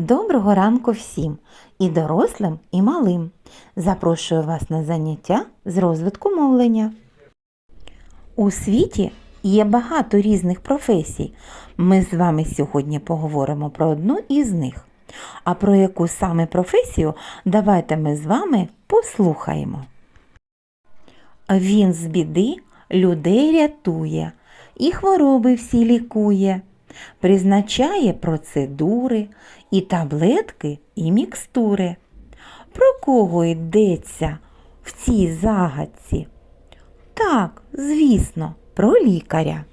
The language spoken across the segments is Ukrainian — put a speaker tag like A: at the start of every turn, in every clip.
A: Доброго ранку всім, і дорослим, і малим. Запрошую вас на заняття з розвитку мовлення. У світі є багато різних професій. Ми з вами сьогодні поговоримо про одну із них. А про яку саме професію давайте ми з вами послухаємо. Він з біди людей рятує і хвороби всі лікує, призначає процедури і таблетки, і мікстури. Про кого йдеться в цій загадці? Так, звісно, про лікаря.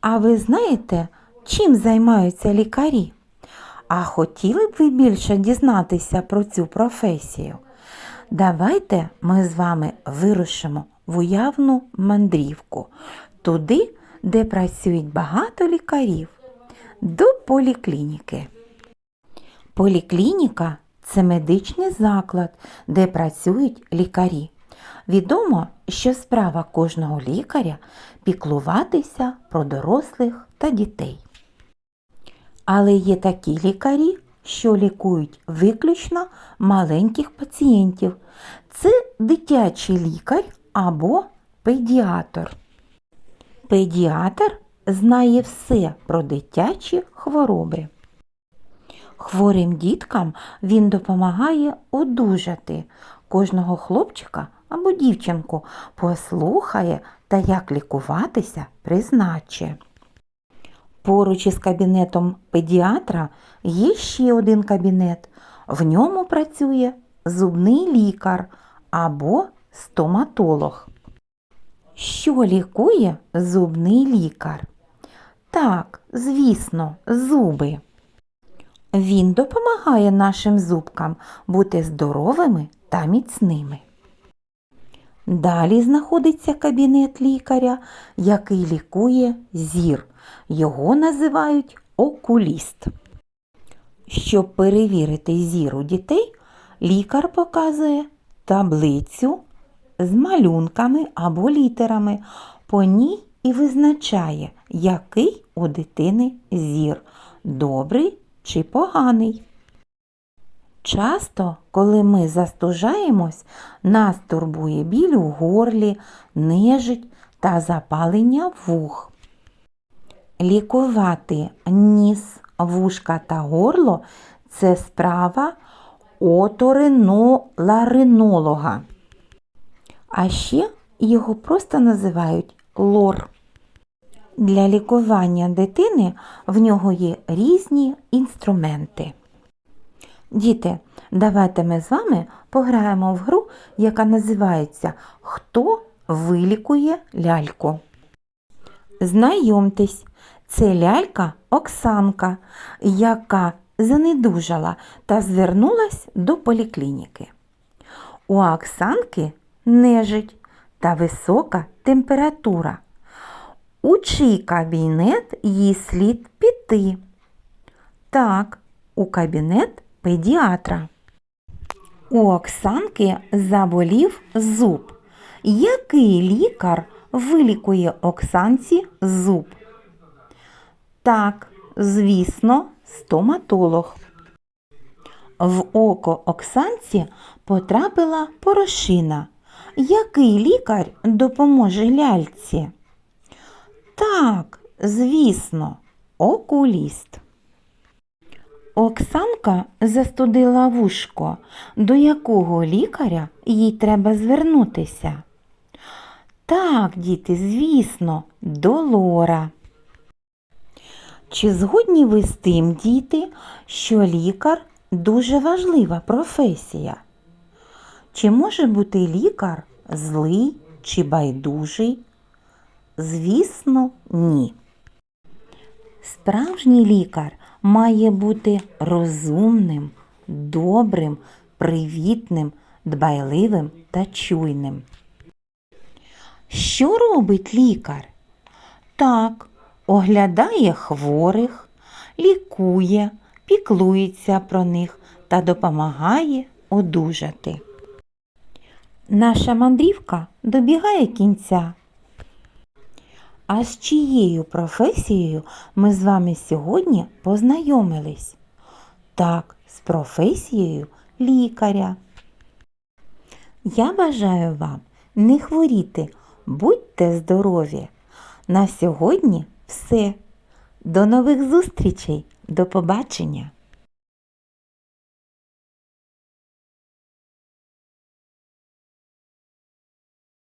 A: А ви знаєте, чим займаються лікарі? А хотіли б ви більше дізнатися про цю професію? Давайте ми з вами вирушимо в уявну мандрівку туди, де працюють багато лікарів, до поліклініки. Поліклініка це медичний заклад, де працюють лікарі. Відомо, що справа кожного лікаря піклуватися про дорослих та дітей. Але є такі лікарі, що лікують виключно маленьких пацієнтів. Це дитячий лікар або педіатр. Педіатр знає все про дитячі хвороби. Хворим діткам він допомагає одужати кожного хлопчика або дівчинку, послухає та як лікуватися призначе. Поруч із кабінетом педіатра є ще один кабінет. В ньому працює зубний лікар або стоматолог. Що лікує зубний лікар? Так, звісно, зуби. Він допомагає нашим зубкам бути здоровими та міцними. Далі знаходиться кабінет лікаря, який лікує зір. Його називають окуліст. Щоб перевірити зір у дітей, лікар показує таблицю з малюнками або літерами. По ній і визначає, який у дитини зір добрий чи поганий. Часто, коли ми застужаємось, нас турбує біль у горлі, нежить та запалення вух. Лікувати ніс, вушка та горло це справа оториноларинолога. А ще його просто називають лор. Для лікування дитини в нього є різні інструменти. Діти, давайте ми з вами пограємо в гру, яка називається Хто вилікує ляльку. Знайомтесь, це лялька Оксанка, яка занедужала та звернулась до поліклініки. У Оксанки нежить та висока температура. У чий кабінет їй слід піти? Так, у кабінет педіатра. У Оксанки заболів зуб. Який лікар вилікує Оксанці зуб? Так, звісно, стоматолог. В око Оксанці потрапила порошина. Який лікар допоможе ляльці? Так, звісно, окуліст. Оксанка застудила вушко, до якого лікаря їй треба звернутися. Так, діти, звісно, до лора. Чи згодні ви з тим, діти, що лікар дуже важлива професія? Чи може бути лікар злий чи байдужий? Звісно, ні. Справжній лікар має бути розумним, добрим, привітним, дбайливим та чуйним. Що робить лікар? Так, оглядає хворих, лікує, піклується про них та допомагає одужати. Наша мандрівка добігає кінця. А з чиєю професією ми з вами сьогодні познайомились? Так, з професією лікаря. Я бажаю вам не хворіти, будьте здорові. На сьогодні все. До нових зустрічей, до побачення!